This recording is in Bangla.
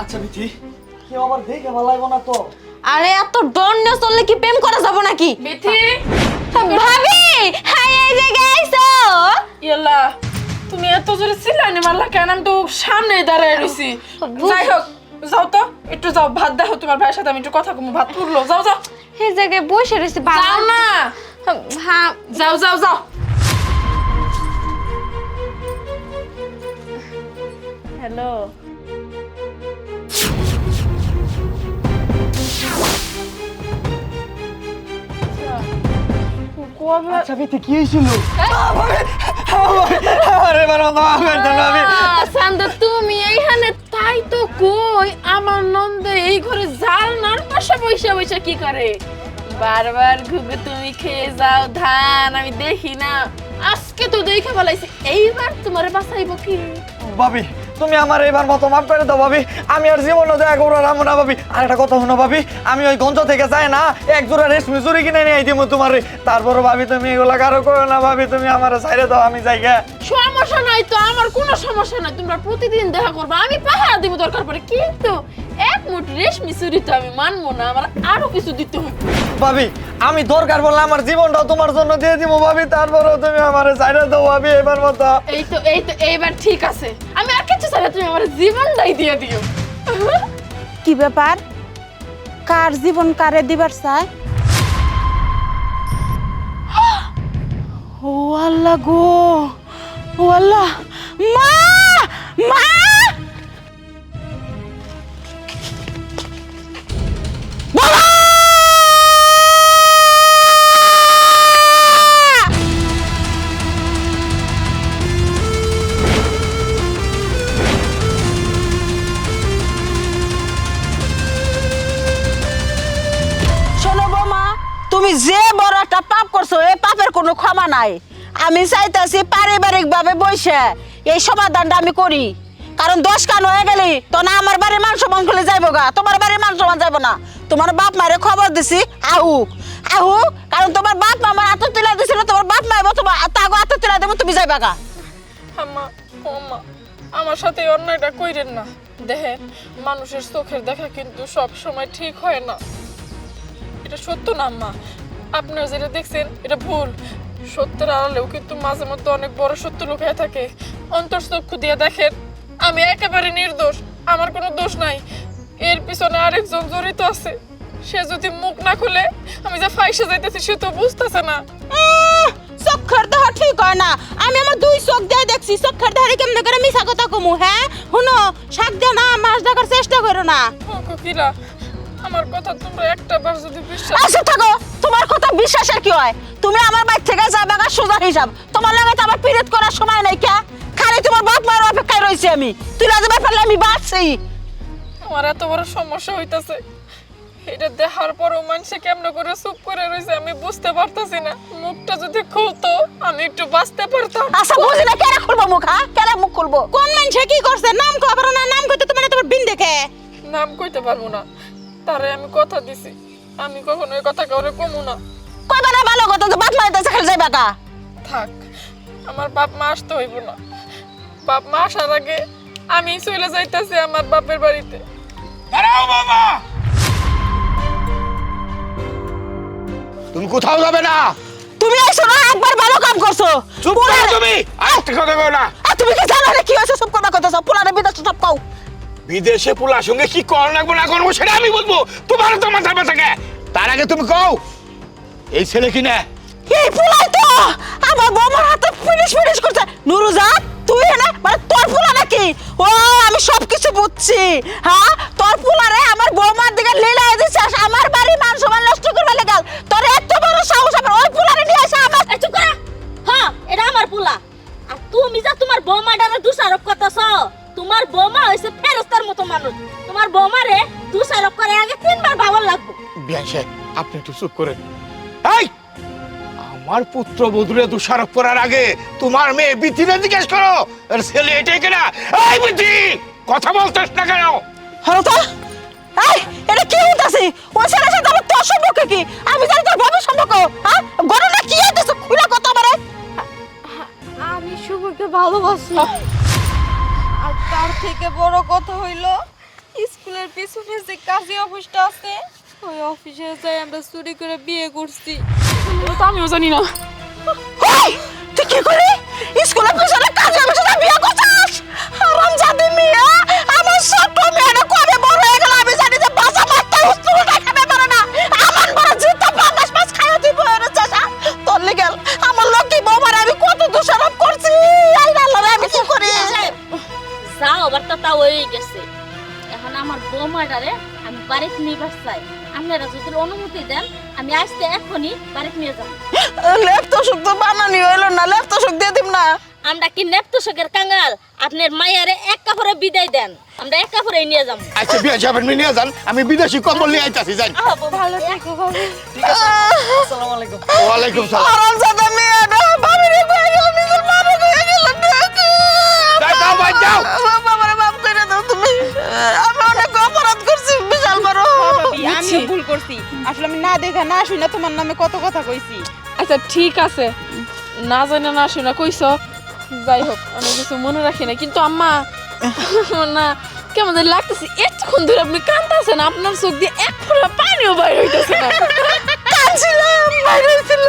আচ্ছা বিথি কেউ আবার দেখে ভালো লাগবো না তো? আরে এত দণ্ড চললে কি প্রেম করা যাব নাকি? বিথি ভাবি হাই এই জায়গায় আইছো ইয়াল্লা তুমি এত জোরে চিল্লানি মারলা কেন? আমি তো সামনে দাঁড়ায় রইছি। যাই হোক যাও তো একটু যাও ভাত দেখো তোমার ভাইয়ের সাথে আমি একটু কথা কমু ভাত পুরলো যাও যাও। এই জায়গায় বসে রয়েছে যাও না। হ্যাঁ যাও যাও যাও। হ্যালো। কবে আচ্ছা বিথি কি হয়েছিল? আমার সান্দ তুমি এইখানে তাই তো কই আমার নন্দ এই ঘরে জাল নার পাশে বসে বসে কি করে? বারবার ঘুঘু তুমি খেয়ে যাও ধান আমি দেখি না। আজকে তো দেখে বলাইছি এইবার তোমার বাঁচাইব কি? ভাবি তুমি আমার এবার মতো মাফ করে দাও, ভাবি। আমি আর জীবনে দেখা করব না না, ভাবি। আর একটা কথা শুনো, ভাবি। আমি ওই গঞ্জ থেকে যাই না, এক জোড়া রেশমি চুরি কিনে নিয়ে দিব তোমার। তারপরে ভাবি, তুমি এগুলা কারও করো না, ভাবি। তুমি আমার সাইডে দাও, আমি যাই সমস্যা নাই তো, আমার কোনো সমস্যা নাই। তোমরা প্রতিদিন দেখা করব। আমি পাহারা দিব দরকার পড়ে, কিন্তু এক মুঠ রেশমি চুরি তো আমি মানবো না আমার আরও কিছু দিতে হবে। ভাবি আমি দরকার বললে আমার জীবনটাও তোমার জন্য দিয়ে দিব ভাবি। তারপরেও তুমি আমার সাইডে দাও ভাবি এবার মতো। এই তো এই তো এইবার ঠিক আছে। আমি আর কিছু চাই না, তুমি আমার জীবনটাই দিয়ে দিও। কি ব্যাপার? কার জীবন কারে দিবার চায়? ও আল্লাহ গো ও আল্লাহ। মা! মা! তুমি যে বড় একটা পাপ করছ, এই পাপের কোনো ক্ষমা নাই। আমি চাইতেছি পারিবারিক ভাবে বসে এই সমাধানটা আমি করি। কারণ দশ কান হয়ে গেলি, তো না আমার বাড়ির মান সমান খুলে যাইব গা। তোমার বাড়ির মান সমান যাইব না। তোমার বাপ মায়ের খবর দিছি আহুক আহুক কারণ তোমার বাপ মা আমার আত্ম তুলা দিছিল, তোমার বাপ মা তোমার তাগো আত্ম তুলা দেবো, তুমি যাইবা গা। মা আমার সাথে অন্যায়টা কইরেন না। দেখেন, মানুষের চোখের দেখা কিন্তু সব সময় ঠিক হয় না। এটা সত্য না আম্মা? আপনারা যেটা দেখছেন এটা ভুল। সত্যের আড়ালেও কিন্তু মাঝে মধ্যে অনেক বড় সত্য লুকিয়ে থাকে। অন্তর্চক্ষু দিয়ে দেখেন আমি একেবারে নির্দোষ আমার কোনো দোষ নাই। এর পিছনে আরেকজন জড়িত আছে। সে যদি মুখ না খুলে আমি যে ফাইসে যাইতেছি সে তো বুঝতেছে না। চোখের দেহ ঠিক হয় না। আমি আমার দুই চোখ দিয়ে দেখছি চোখের দেহে কেমনে করে মিশা কথা কমু হ্যাঁ? শুনো শাক দিয়ে না মাছ দেখার চেষ্টা করো না। ও কোকিলা আমার কথা তোমরা একটা বার যদি বিশ্বাস আচ্ছা থাকো। তোমার কথা বিশ্বাসের কি হয়? তুমি আমার বাড়ি থেকে যাবে গা সোজা হিসাব তোমার লাগে তো আমার পিরিয়ড করার সময় নাই কে? খালি তোমার বাপ মায়ের অপেক্ষায় রয়েছে আমি। তুই না যাবে পারলে আমি বাঁচছি। আমার এত বড় সমস্যা হইতাছে। এটা দেখার পরও মানুষে কেমন করে চুপ করে রয়েছে আমি বুঝতে পারতাছি না। মুখটা যদি খুলতো আমি একটু বাঁচতে পারতাম। আচ্ছা বুঝি না কেন খুলবো মুখ হ্যাঁ? কেন মুখ খুলবো? কোন মানুষে কি করছে? নাম খবর না নাম কইতে তোমার তোমার বিন দেখে। নাম কইতে পারব না। তারে আমি কথা দিছি। আমি কখনো এই কথা কাউরে কমু না। কইবা না ভালো কথা তো বাপ মায়ের কাছে খালি যাইবা কা? থাক আমার বাপ মা আসতে হইব না। বাপ মা আসার আগে আমি চলে যাইতাছি আমার বাপের বাড়িতে। দাঁড়াও বাবা! তুমি কোথাও যাবে না? তুমি এসো না একবার ভালো কাম করছ। চুপ করো তুমি আরেকটা কথা কও না। আর তুমি কি জানো না কি হয়েছে? সব কথা কথা সব পুরানো বিদেশ সব কও। বিদেশে পোলার সঙ্গে কি কর লাগবো না করব সেটা আমি বলব। তোমার তো মাথা ব্যথা কে তার আগে তুমি কও এই ছেলে কি না? এই পুলাই তো! আমার বৌমার হাতে ফিনিশ ফিনিশ করছে। নুরুজা তুই না মানে তোর পুলা নাকি? ও আমি সব কিছু বুঝছি। হ্যাঁ? তোর পুলারে আমার বৌমার দিকে লীলা দিছিস আমার বাড়ি মান সম্মান নষ্ট করবে লেগাল। তোর এত বড় সাহস আমার ওই পুলারে নিয়ে এসে আমার এই চুপ করা। হ্যাঁ এটা আমার পোলা। আর তুমি যা তোমার বৌমাটারে দোষারোপ করতেছ। তোমার বৌমা হইছে ফেরেস্তার মতো মানুষ। তোমার বৌমারে দোষারোপ করে আগে তিনবার ভাবার লাগবো। বিয়ান সাহেব আপনি একটু চুপ করেন। এই! আমার পুত্র বধুরে দোষারোপ করার আগে তোমার মেয়ে বিথিরে জিজ্ঞেস করো। আর ছেলে এটাই কিনা? এই বিথি! কথা বলতেস না কেন? হলো তো এই এটা কি হইতাছে? ওই ছেলের সাথে আমার তোর সম্পর্ক কি? আমি জানি তোর বাবার সম্পর্ক। হ্যাঁ? গরুটা কি হইতাছে? খুলে কথা আমারে আমি শুভকে ভালোবাসি। তার থেকে বড় কথা হইল পিছনে যে কাজী অফিসটা আছে। ওই অফিসে যাই আমরা চুরি করে বিয়ে করছি। তো আমিও জানি না। তুই কি করে স্কুলের পিছনে কাজী অফিসে বিয়ে করছিস? আমার বৌমাটারে আমি বাড়িতে নিবার চাই। আপনারা যদি অনুমতি দেন আমি আসতে এখনই বাড়িতে নিয়ে যাব। লেপ তো বানানি হইল না লেপ দিয়ে দিম না। আমরা কি নেপ্তশকের কাঙ্গাল আপনার মায়ারে এক কাপড়ে বিদায় দেন। আমরা এক কাপড়ে নিয়ে যাব। আচ্ছা বিয়ে যাবেন নিয়ে যান। আমি বিদেশি কম্বল নিয়ে আইতাছি যাই ভালো থেকো। ঠিক আছে আসসালামু আলাইকুম। ওয়ালাইকুম সালাম। হারাম জাদা মেয়েটা করছি আসলে আমি না দেখা না শুনে তোমার নামে কত কথা কইছি। আচ্ছা ঠিক আছে। না জানে না শুনে না কইছো। যাই হোক আমি কিছু মনে রাখি না কিন্তু আম্মা না কেমন লাগতেছে এতক্ষণ ধরে আপনি কাঁদতেছেন আপনার চোখ দিয়ে এক ফোঁটা পানিও বাইর হইতেছে না। কাঁদছিলাম বাইর হইছিল